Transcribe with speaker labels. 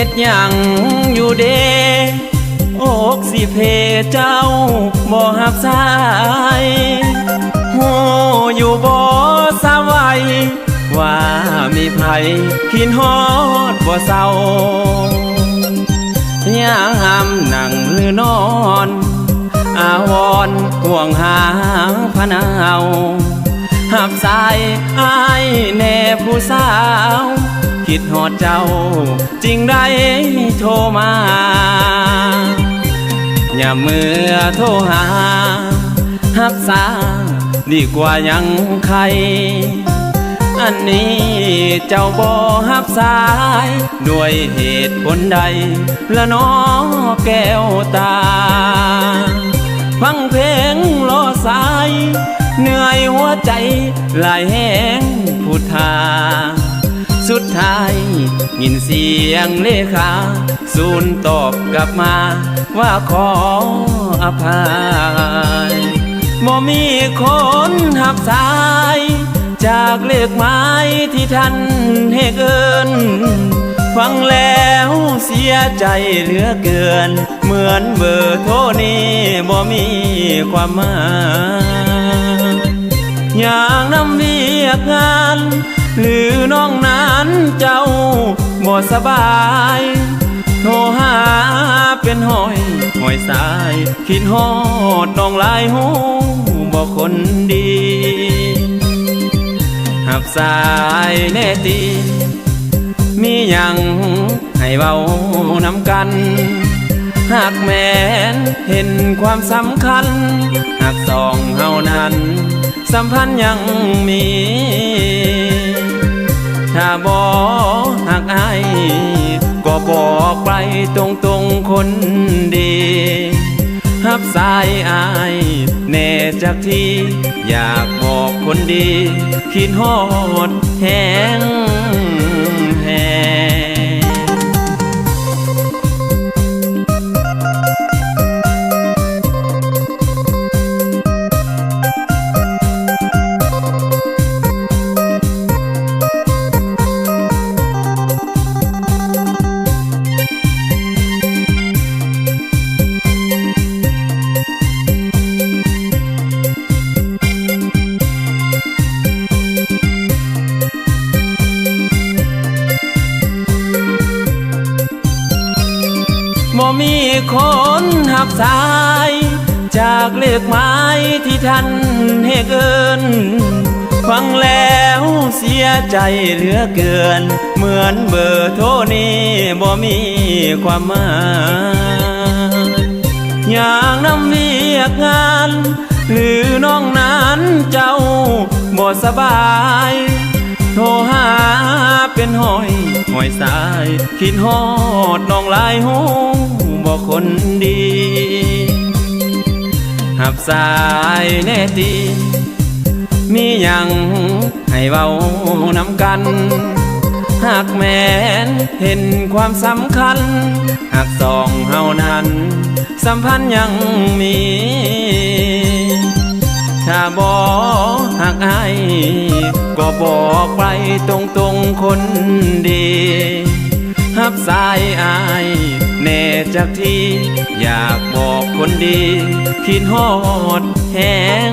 Speaker 1: ฮ็ดหยังอยู่เดอกสิเพเจ้าบ่หับสายหูอยู่บ่สาไวยว่ามีไผคินฮอดบ่เศร้ายามนั่งหรือนอน อาวรณ์ห่วงหาพนาวหับสายอายแน่ผู้สาว คิดหอดเจ้า จริงได้โทรมาอย่าเมื่อโทรหาหับสาดีกว่ายังใคร อันนี้เจ้าบ่หับสาย ด้วยเหตุผลใด ละน้อแก้วตา ฟังเพลงรอสาย เหนื่อยหัวใจหลายแห้งพูดทา สุดท้าย ยินเสียงเลขาสูนตอบกลับมา ว่าขออภัยบ่มีคนหับสาย จากเลขไม้ที่ท่านให้เกิน ฟังแล้วเสียใจเหลือเกิน เหมือนเบอร์โทรนี้บ่มีความหมายอย่างนำเวียกงาน หรือน้องนั้นเจ้าบ่สบาย โทรหาเป็นหอยหอยสาย คิดฮอดน้องลายหูบ่คนดีหับสายแน่ตีมียังให้เว้านำกัน หากแม้นเห็นความสำคัญ หากสองเฮานั้น สัมพันธ์ยังมี ถ้าบอหักไอก็บอกไปตรงตรงคนดีฮับสายอายแน่จากที่ อยากบอกคนดี คิดฮอดแหง มีคนหับสาย จากเลขไม้ที่ท่านให้เกิน ฟังแล้วเสียใจเหลือเกิน เหมือนเบอร์โทรนี้บ่มีความหมายอย่างน้ำเวียกงาน หรือน้องนั้นเจ้าบ่สบาย โทรหาเป็นหอยหอยสาย คิดฮอดน้องลายหูบ่คนดี หับสายแน่ตี มียังให้เว้านำกัน หากแม้นเห็นความสำคัญ หากสองเฮานั้น สัมพันธ์ยังมี ถ้าบอหักอายก็บอกไปตรงตรงๆคนดีหับสายอายแน่จากที่อยากบอกคนดีคิดฮอดแหง